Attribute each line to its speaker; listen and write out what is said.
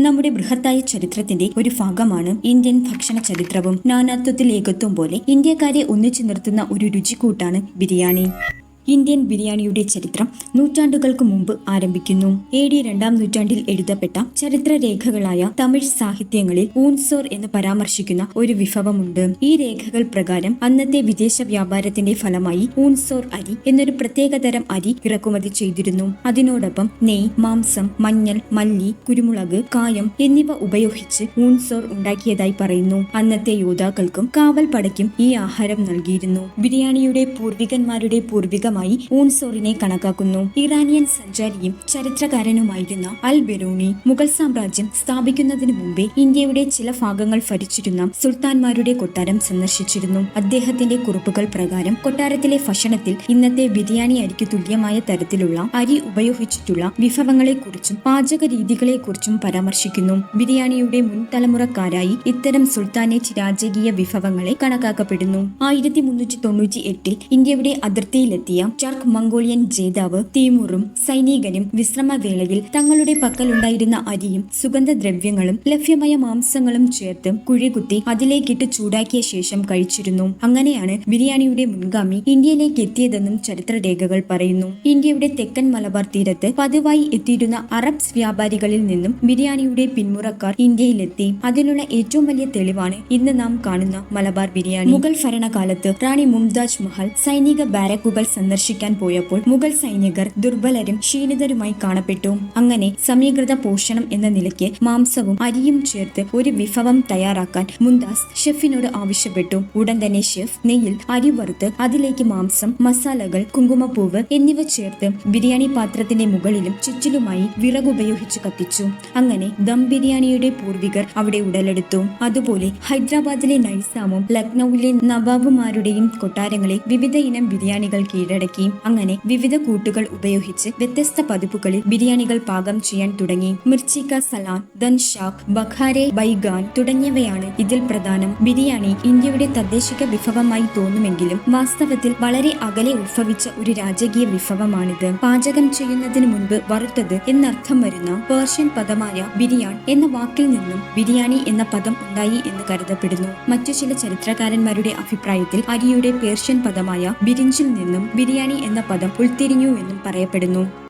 Speaker 1: നമ്മുടെ ബൃഹത്തായ ചരിത്രത്തിന്റെ ഒരു ഭാഗമാണ് ഇന്ത്യൻ ഭക്ഷണ ചരിത്രവും നാനാത്വത്തിൽ ഏകത്വം പോലെ ഇന്ത്യക്കാരെ ഒന്നിച്ചു നിർത്തുന്ന ഒരു രുചിക്കൂട്ടാണ് ബിരിയാണി. ഇന്ത്യൻ ബിരിയാണിയുടെ ചരിത്രം നൂറ്റാണ്ടുകൾക്ക് മുമ്പ് ആരംഭിക്കുന്നു. എ ഡി രണ്ടാം നൂറ്റാണ്ടിൽ എഴുതപ്പെട്ട ചരിത്രരേഖകളായ തമിഴ് സാഹിത്യങ്ങളിൽ ഊൺസോർ എന്ന് പരാമർശിക്കുന്ന ഒരു വിഭവമുണ്ട്. ഈ രേഖകൾ പ്രകാരം അന്നത്തെ വിദേശ വ്യാപാരത്തിന്റെ ഫലമായി ഊൺസോർ അരി എന്നൊരു പ്രത്യേകതരം അരി ഇറക്കുമതി ചെയ്തിരുന്നു. അതിനോടൊപ്പം നെയ് മാംസം മഞ്ഞൾ മല്ലി കുരുമുളക് കായം എന്നിവ ഉപയോഗിച്ച് ഊൺസോർ ഉണ്ടാക്കിയതായി പറയുന്നു. അന്നത്തെ യോദ്ധാക്കൾക്കും കാവൽ പടയ്ക്കും ഈ ആഹാരം നൽകിയിരുന്നു. ബിരിയാണിയുടെ പൂർവികന്മാരുടെ പൂർവികമായി ഊൺസോറിനെ കണക്കാക്കുന്നു. ഇറാനിയൻ സഞ്ചാരിയും ചരിത്രകാരനുമായിരുന്ന അൽ ബെറൂണി മുഗൾ സാമ്രാജ്യം സ്ഥാപിക്കുന്നതിന് മുമ്പേ ഇന്ത്യയുടെ ചില ഭാഗങ്ങൾ ഭരിച്ചിരുന്ന സുൽത്താൻമാരുടെ കൊട്ടാരം സന്ദർശിച്ചിരുന്നു. അദ്ദേഹത്തിന്റെ കുറിപ്പുകൾ പ്രകാരം കൊട്ടാരത്തിലെ ഭക്ഷണത്തിൽ ഇന്നത്തെ ബിരിയാണി അരിക്ക് തുല്യമായ തരത്തിലുള്ള അരി ഉപയോഗിച്ചിട്ടുള്ള വിഭവങ്ങളെക്കുറിച്ചും പാചക രീതികളെക്കുറിച്ചും പരാമർശിക്കുന്നു. ബിരിയാണിയുടെ മുൻ തലമുറക്കാരായി ഇത്തരം സുൽത്താനേറ്റ് രാജകീയ വിഭവങ്ങളെ കണക്കാക്കപ്പെടുന്നു. ആയിരത്തി മുന്നൂറ്റി തൊണ്ണൂറ്റി എട്ടിൽ ഇന്ത്യയുടെ അതിർത്തിയിലെത്തിയ ടർക്ക് മംഗോളിയൻ ജേതാവ് തീമൂറും സൈനികനും വിശ്രമവേളയിൽ തങ്ങളുടെ പക്കലുണ്ടായിരുന്ന അരിയും സുഗന്ധദ്രവ്യങ്ങളും ലഭ്യമായ മാംസങ്ങളും ചേർത്ത് കുഴികുത്തി അതിലേക്കിട്ട് ചൂടാക്കിയ ശേഷം കഴിച്ചിരുന്നു. അങ്ങനെയാണ് ബിരിയാണിയുടെ മുൻഗാമി ഇന്ത്യയിലേക്ക് എത്തിയതെന്നും ചരിത്രരേഖകൾ പറയുന്നു. ഇന്ത്യയുടെ തെക്കൻ മലബാർ തീരത്ത് പതിവായി എത്തിയിരുന്ന അറബ്സ് വ്യാപാരികളിൽ നിന്നും ബിരിയാണിയുടെ പിന്മുറക്കാർ ഇന്ത്യയിലെത്തി. അതിനുള്ള ഏറ്റവും വലിയ തെളിവാണ് ഇന്ന് നാം കാണുന്ന മലബാർ ബിരിയാണി. മുഗൾ ഭരണകാലത്ത് റാണി മുംതാജ് മഹൽ സൈനിക ബാരക്കുകൾ സന്ദർശിക്കാൻ പോയപ്പോൾ മുഗൾ സൈനികർ ദുർബലരും ക്ഷീണിതരുമായി കാണപ്പെട്ടു. അങ്ങനെ സമീകൃത പോഷണം എന്ന നിലയ്ക്ക് മാംസവും അരിയും ചേർത്ത് ഒരു വിഭവം തയ്യാറാക്കാൻ മുന്താസ് ഷെഫിനോട് ആവശ്യപ്പെട്ടു. ഉടൻ തന്നെ ഷെഫ് നെയ്യിൽ അരി വറുത്ത് അതിലേക്ക് മാംസം മസാലകൾ കുങ്കുമപ്പൂവ് എന്നിവ ചേർത്ത് ബിരിയാണി പാത്രത്തിന്റെ മുകളിലും ചുറ്റിലുമായി വിറകുപയോഗിച്ച് കത്തിച്ചു. അങ്ങനെ ദം ബിരിയാണിയുടെ പൂർവികർ അവിടെ ഉടലെടുത്തു. അതുപോലെ ഹൈദരാബാദിലെ നൈസാമും ലക്നൌവിലെ നവാബുമാരുടെയും കൊട്ടാരങ്ങളെ വിവിധ ഇനം ബിരിയാണികൾ കീഴടക്കി. അങ്ങനെ വിവിധ കൂട്ടുകൾ ഉപയോഗിച്ച് വ്യത്യസ്ത പതിപ്പുകളിൽ ബിരിയാണികൾ പാകം ചെയ്യാൻ തുടങ്ങി. മിർച്ചിക്ക സലാൻ ദൻ ഷാഖ് ബഖാരെ ബൈഗാൻ തുടങ്ങിയവയാണ് ഇതിൽ പ്രധാനം. ബിരിയാണി ഇന്ത്യയുടെ തദ്ദേശിക വിഭവമായി തോന്നുമെങ്കിലും വാസ്തവത്തിൽ വളരെ അകലെ ഉത്ഭവിച്ച ഒരു രാജകീയ വിഭവമാണിത്. പാചകം ചെയ്യുന്നതിന് മുൻപ് വറുത്തത് എന്നർത്ഥം വരുന്ന പേർഷ്യൻ പദമായ ബിരിയാൺ എന്ന വാക്കിൽ നിന്നും ബിരിയാണി എന്ന പദം ഉണ്ടായി എന്ന് കരുതപ്പെടുന്നു. മറ്റു ചില ചരിത്രകാരന്മാരുടെ അഭിപ്രായത്തിൽ അരിയുടെ പേർഷ്യൻ പദമായ ബിരിഞ്ചിൽ നിന്നും ബിരിയാണി എന്ന പദം ഉൾത്തിരിഞ്ഞു എന്നും പറയപ്പെടുന്നു.